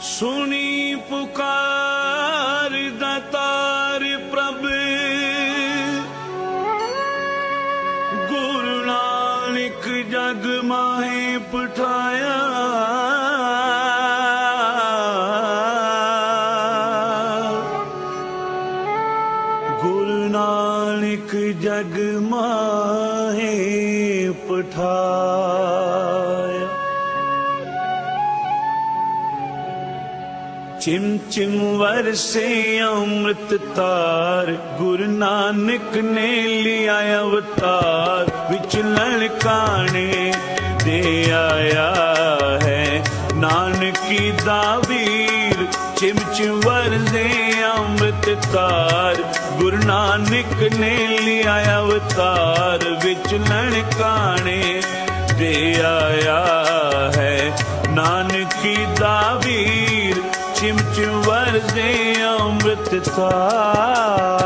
ਸੁਣੀ ਪੁਕਾਰ ਦਾਤਾਰ ਪ੍ਰਭ। ਗੁਰੂ ਨਾਨਕ ਜਗ ਮਾਹੇ ਪਠਾਇਆ। ਗੁਰੂ ਨਾਨਕ ਜਗ ਮਾਹੀ ਪਠਾਇਆ। ਚਿਮ ਚਿਮ ਵਰਸੇ ਅੰਮ੍ਰਿਤ ਤਾਰ ਗੁਰੂ ਨਾਨਕ ਨੇ ਲਿਆ ਅਵਤਾਰ, ਵਿੱਚ ਲਲਕਾਣੇ ਦੇ ਆਇਆ ਹੈ। ਨਾਨਕੀ ਦਾ ਵੀਰ ਚਿਮ ਚਿਮ ਵਰਸੇ ਅੰਮ੍ਰਿਤ ਤਾਰ ਗੁਰੂ ਨਾਨਕ ਨੇ ਲਿਆ ਅਵਤਾਰ, ਵਿੱਚ ਲਲਕਾਣੇ ਦੇ ਆਇਆ ਹੈ। ਨਾਨਕੀ ਦਾ ਵੀਰ ਚਿਮ ਚਿਮ ਵਰਦੇ ਅੰਮ੍ਰਿਤ ਤਾਰ